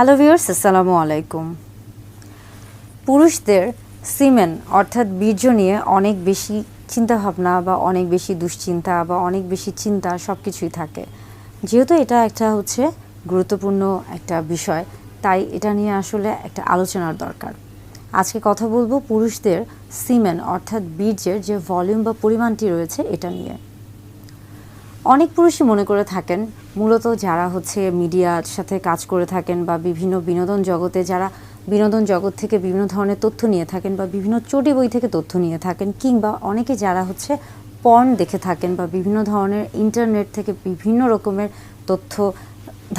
Hello viewers আসসালামু আলাইকুম পুরুষদের সিমেন অর্থাৎ বীর্য নিয়ে অনেক বেশি চিন্তাভাবনা বা অনেক বেশি দুশ্চিন্তা বা অনেক বেশি চিন্তা সব কিছুই থাকে। যেহেতু এটা একটা হচ্ছে গুরুত্বপূর্ণ একটা বিষয়, তাই এটা নিয়ে আসলে একটা আলোচনার দরকার। আজকে কথা বলব পুরুষদের সিমেন অর্থাৎ বীর্যের যে ভলিউম বা পরিমাণটি রয়েছে এটা নিয়ে। অনেক পুরুষই মনে করে থাকেন। মূলত যারা হচ্ছে মিডিয়ার সাথে কাজ করে থাকেন বা বিভিন্ন বিনোদন জগতে, যারা বিনোদন জগৎ থেকে বিভিন্ন ধরনের তথ্য নিয়ে থাকেন বা বিভিন্ন চটি বই থেকে তথ্য নিয়ে থাকেন, কিংবা অনেকে যারা হচ্ছে পর্ন দেখে থাকেন বা বিভিন্ন ধরনের ইন্টারনেট থেকে বিভিন্ন রকমের তথ্য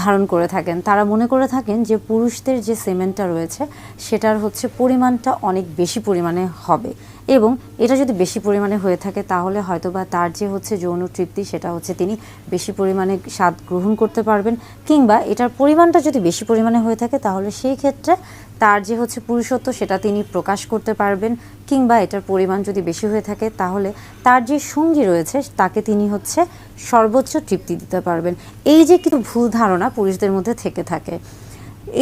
ধারণ করে থাকেন, তারা মনে করে থাকেন যে পুরুষদের যে সেমেন্টটা রয়েছে, সেটার হচ্ছে পরিমাণটা অনেক বেশি পরিমাণে হবে। এবং এটা যদি বেশি পরিমাণে হয়ে থাকে, তাহলে হয়তো বা তার যে হচ্ছে যৌন তৃপ্তি, সেটা হচ্ছে তিনি বেশি পরিমাণে স্বাদ গ্রহণ করতে পারবেন। কিংবা এটার পরিমাণটা যদি বেশি পরিমাণে হয়ে থাকে, তাহলে সেই ক্ষেত্রে তার যে হচ্ছে পুরুষত্ব, সেটা তিনি প্রকাশ করতে পারবেন। কিংবা এটার পরিমাণ যদি বেশি হয়ে থাকে, তাহলে তার যে সঙ্গী রয়েছে, তাকে তিনি হচ্ছে সর্বোচ্চ তৃপ্তি দিতে পারবেন। এই যে কিন্তু ভুল ধারণা পুরুষদের মধ্যে থেকে থাকে।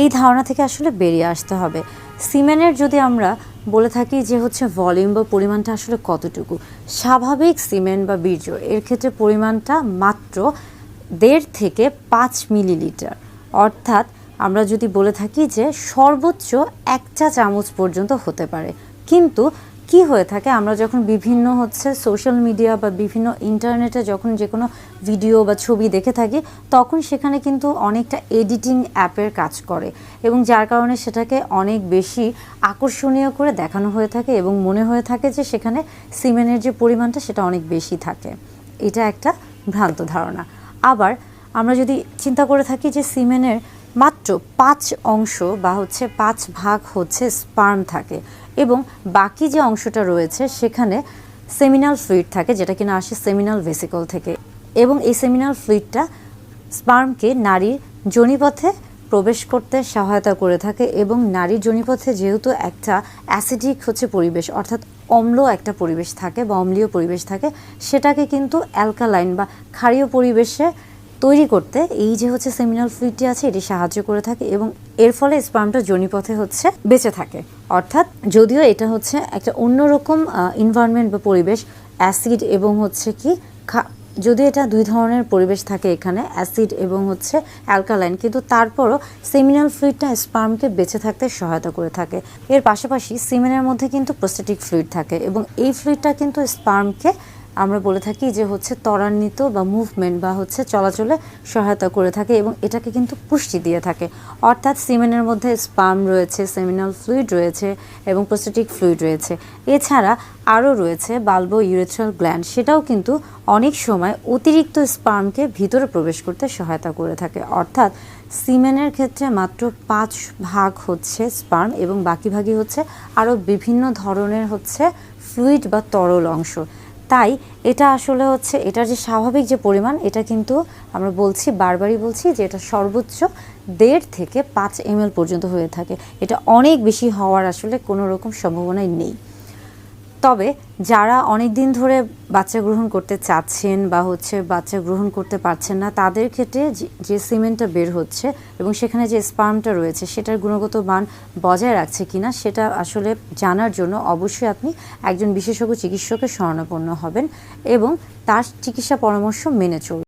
এই ধারণা থেকে আসলে বেরিয়ে আসতে হবে। সিমেনের যদি আমরা বলে থাকি যে হচ্ছে ভলিউম বা পরিমাণটা আসলে কতটুকু, স্বাভাবিক সিমেন্ট বা বীর্য, এর ক্ষেত্রে পরিমাণটা মাত্র দেড় থেকে পাঁচ মিলিলিটার। অর্থাৎ আমরা যদি বলে থাকি যে সর্বোচ্চ একটা চামচ পর্যন্ত হতে পারে। কিন্তু কি হয়ে থাকে, আমরা যখন বিভিন্ন হচ্ছে সোশ্যাল মিডিয়া বা বিভিন্ন ইন্টারনেটে যখন যে কোনো ভিডিও বা ছবি দেখে থাকি, তখন সেখানে কিন্তু অনেকটা এডিটিং অ্যাপের কাজ করে এবং যার কারণে সেটাকে অনেক বেশি আকর্ষণীয় করে দেখানো হয়ে থাকে এবং মনে হয়ে থাকে যে সেখানে সিমেন্টের যে পরিমাণটা সেটা অনেক বেশি থাকে। এটা একটা ভ্রান্ত ধারণা। আবার আমরা যদি চিন্তা করে থাকি যে সিমেনের মাত্র পাঁচ অংশ বা হচ্ছে পাঁচ ভাগ হচ্ছে স্পার্ম থাকে। এবং বাকি যে অংশটা রয়েছে, সেখানে সেমিনাল ফ্লুইড থাকে, যেটা কিনা আসে সেমিনাল ভেসিকল থেকে। এবং এই সেমিনাল ফ্লুইডটা স্পার্মকে নারীর জনিপথে প্রবেশ করতে সহায়তা করে থাকে এবং নারীর জনিপথে যেহেতু একটা অ্যাসিডিক হচ্ছে পরিবেশ, অর্থাৎ অম্ল একটা পরিবেশ থাকে বা অম্লীয় পরিবেশ থাকে, সেটাকে কিন্তু অ্যালকালাইন বা ক্ষারীয় পরিবেশে তৈরি করতে এই যে হচ্ছে সেমিনাল ফ্লুইডটি আছে, এটি সাহায্য করে থাকে এবং এর ফলে স্পার্মটা জনিপথে হচ্ছে বেঁচে থাকে। অর্থাৎ যদিও এটা হচ্ছে একটা অন্যরকম ইনভায়রনমেন্ট বা পরিবেশ অ্যাসিড এবং হচ্ছে কি যদিও এটা দুই ধরনের পরিবেশ থাকে এখানে অ্যাসিড এবং হচ্ছে অ্যালকালাইন কিন্তু তারপরও সেমিনাল ফ্লুইডটা স্পার্মকে বেঁচে থাকতে সহায়তা করে থাকে। এর পাশাপাশি সিমেনের মধ্যে কিন্তু প্রোস্টেটিক ফ্লুইড থাকে এবং এই ফ্লুইডটা কিন্তু স্পার্মকে আমরা বলে থাকি যে হচ্ছে ত্বরান্বিত বা মুভমেন্ট বা হচ্ছে চলাচলে সহায়তা করে থাকে এবং এটাকে কিন্তু পুষ্টি দিয়ে থাকে। অর্থাৎ সিমেনের মধ্যে স্পাম রয়েছে সেমিনাল ফ্লুইড রয়েছে এবং প্রোস্টেটিক ফ্লুইড রয়েছে। এছাড়া আরও রয়েছে বাল্বো ইউরেথ্রাল গ্ল্যান্ড সেটাও কিন্তু অনেক সময় অতিরিক্ত স্পার্মকে ভিতরে প্রবেশ করতে সহায়তা করে থাকে। অর্থাৎ সিমেনের ক্ষেত্রে মাত্র পাঁচ ভাগ হচ্ছে স্পার্ম এবং বাকি ভাগই হচ্ছে আরও বিভিন্ন ধরনের হচ্ছে ফ্লুইড বা তরল অংশ। তাই এটা আসলে হচ্ছে, এটার যে স্বাভাবিক যে পরিমাণ, এটা কিন্তু আমরা বলছি, বারবারই বলছি যে এটা সর্বোচ্চ দেড় থেকে পাঁচ এম পর্যন্ত হয়ে থাকে। এটা অনেক বেশি হওয়ার আসলে কোনো রকম সম্ভাবনাই নেই। তবে যারা অনেক দিন ধরে বাচ্চা গ্রহণ করতে চাচ্ছেন বা হচ্ছে বাচ্চা গ্রহণ করতে পারছেন না, তাদের ক্ষেত্রে যে- সিমেন্টটা বের হচ্ছে এবং সেখানে যে স্পার্মটা রয়েছে সেটার গুণগত মান বজায় রাখছে কিনা সেটা আসলে জানার জন্য অবশ্যই আপনি একজন বিশেষজ্ঞ চিকিৎসকের শরণাপন্ন হবেন এবং তার চিকিৎসা পরামর্শ মেনে চলবেন